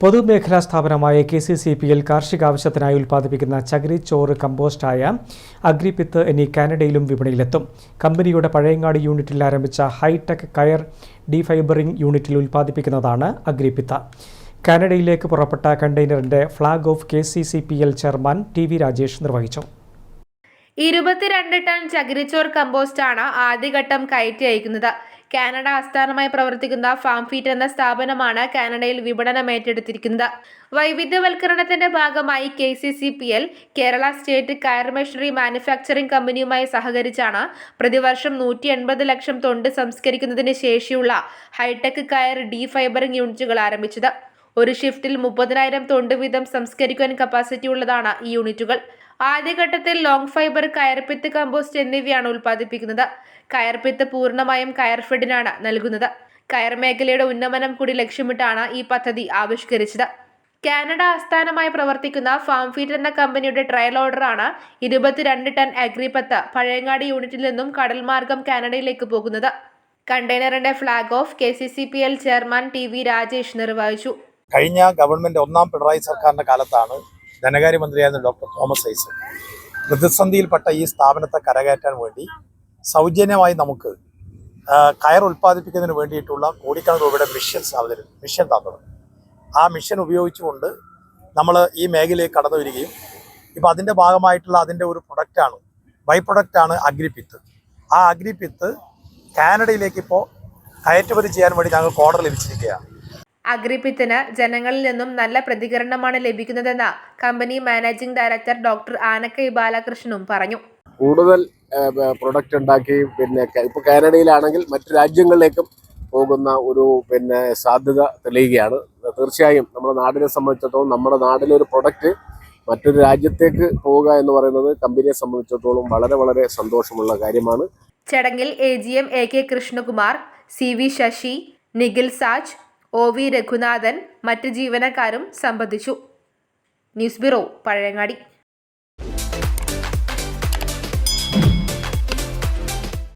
പൊതുമേഖലാ സ്ഥാപനമായ K C C പിയിൽ കാർഷിക ആവശ്യത്തിനായി ഉൽപ്പാദിപ്പിക്കുന്ന ചകിരി ചോറ് കമ്പോസ്റ്റായ അഗ്രിപിത്ത് എന്നീ കാനഡയിലും വിപണിയിലെത്തും. കമ്പനിയുടെ പഴയങ്ങാടി യൂണിറ്റിൽ ആരംഭിച്ച ഹൈടെക് കയർ ഡീഫൈബറിംഗ് യൂണിറ്റിൽ ഉൽപ്പാദിപ്പിക്കുന്നതാണ് അഗ്രിപിത്ത. കാനഡയിലേക്ക് പുറപ്പെട്ട കണ്ടെയ്നറിന്റെ flag off K C C P L chairman T V Rajesh നിർവഹിച്ചു. ഇരുപത്തിരണ്ട് ടൺ ചകിരിച്ചോർ കമ്പോസ്റ്റാണ് ആദ്യഘട്ടം കയറ്റി അയക്കുന്നത്. കാനഡ ആസ്ഥാനമായി പ്രവർത്തിക്കുന്ന ഫാംഫീറ്റ് എന്ന സ്ഥാപനമാണ് കാനഡയിൽ വിപണനം ഏറ്റെടുത്തിരിക്കുന്നത്. വൈവിധ്യവൽക്കരണത്തിന്റെ ഭാഗമായി K C C P L Kerala state coir machinery manufacturing കമ്പനിയുമായി സഹകരിച്ചാണ് പ്രതിവർഷം നൂറ്റി എൺപത് ലക്ഷം തൊണ്ട് സംസ്കരിക്കുന്നതിന് ശേഷിയുള്ള ഹൈടെക് കയർ ഡീ ഫൈബറിംഗ് യൂണിറ്റുകൾ ആരംഭിച്ചത്. ഒരു ഷിഫ്റ്റിൽ മുപ്പതിനായിരം തൊണ്ട് വീതം സംസ്കരിക്കാൻ കപ്പാസിറ്റി ഉള്ളതാണ് ഈ യൂണിറ്റുകൾ. ആദ്യഘട്ടത്തിൽ ലോങ് ഫൈബർ കയർപ്പിത്ത് കമ്പോസ്റ്റ് എന്നിവയാണ് ഉൽപ്പാദിപ്പിക്കുന്നത്. കയർപിത്ത് പൂർണമായും കയർഫെഡിനാണ് നൽകുന്നത്. കയർ മേഖലയുടെ ഉന്നമനം കൂടി ലക്ഷ്യമിട്ടാണ് ഈ പദ്ധതി ആവിഷ്കരിച്ചത്. കാനഡ ആസ്ഥാനമായി പ്രവർത്തിക്കുന്ന ഫാം ഫീഡ് എന്ന കമ്പനിയുടെ ട്രയൽ ഓർഡറാണ് ഇരുപത്തിരണ്ട് ടൺ അഗ്രിപത്ത് പഴയങ്ങാടി യൂണിറ്റിൽ നിന്നും കടൽമാർഗം കാനഡയിലേക്ക് പോകുന്നത്. കണ്ടെയ്നറിന്റെ flag off K C C P L chairman T V Rajesh നിർവഹിച്ചു. കഴിഞ്ഞ ഗവൺമെന്റ് ഒന്നാം പിണറായി സർക്കാരിന്റെ കാലത്താണ് ധനകാര്യമന്ത്രിയായിരുന്ന ഡോക്ടർ തോമസ് ഐസക് പ്രതിസന്ധിയിൽപ്പെട്ട ഈ സ്ഥാപനത്തെ കരകയറ്റാൻ വേണ്ടി സൗജന്യമായി നമുക്ക് കയർ ഉൽപ്പാദിപ്പിക്കുന്നതിന് വേണ്ടിയിട്ടുള്ള കോടിക്കണക്കിന് രൂപയുടെ മിഷൻ അവതരി മിഷൻ തന്നത് ആ മിഷൻ ഉപയോഗിച്ചുകൊണ്ട് നമ്മൾ ഈ മേഖലയിൽ കടന്നു വരികയും ഇപ്പം അതിന്റെ ഭാഗമായിട്ടുള്ള അതിന്റെ ഒരു പ്രൊഡക്റ്റാണ് ബൈ പ്രൊഡക്റ്റാണ് അഗ്രിപിത്ത്. ആ അഗ്രിപിത്ത് കാനഡയിലേക്ക് ഇപ്പോൾ കയറ്റുമതി ചെയ്യാൻ വേണ്ടി ഞങ്ങൾക്ക് ഓർഡർ ലഭിച്ചിരിക്കുകയാണ്. അഗ്രിപിത്തിന് ജനങ്ങളിൽ നിന്നും നല്ല പ്രതികരണമാണ് ലഭിക്കുന്നതെന്ന് company managing director doctor Anakkai ബാലകൃഷ്ണനും പറഞ്ഞു. കൂടുതൽ പ്രൊഡക്റ്റ് ഉണ്ടാക്കി പിന്നെ ഇപ്പോൾ കാനഡയിലാണെങ്കിൽ മറ്റു രാജ്യങ്ങളിലേക്കും പോകുന്ന ഒരു പിന്നെ സാധ്യത തെളിയുകയാണ്. തീർച്ചയായും നമ്മുടെ നാടിനെ സംബന്ധിച്ചിടത്തോളം നമ്മുടെ നാടിലെ ഒരു പ്രൊഡക്റ്റ് മറ്റൊരു രാജ്യത്തേക്ക് പോവുക എന്ന് പറയുന്നത് കമ്പനിയെ സംബന്ധിച്ചിടത്തോളം വളരെ വളരെ സന്തോഷമുള്ള കാര്യമാണ്. ചടങ്ങിൽ A G M A K Krishnakumar C V Sasi Nikhil Saj O V Raghunathan മറ്റ് ജീവനക്കാരും സംബന്ധിച്ചു. News bureau Pazhayangadi.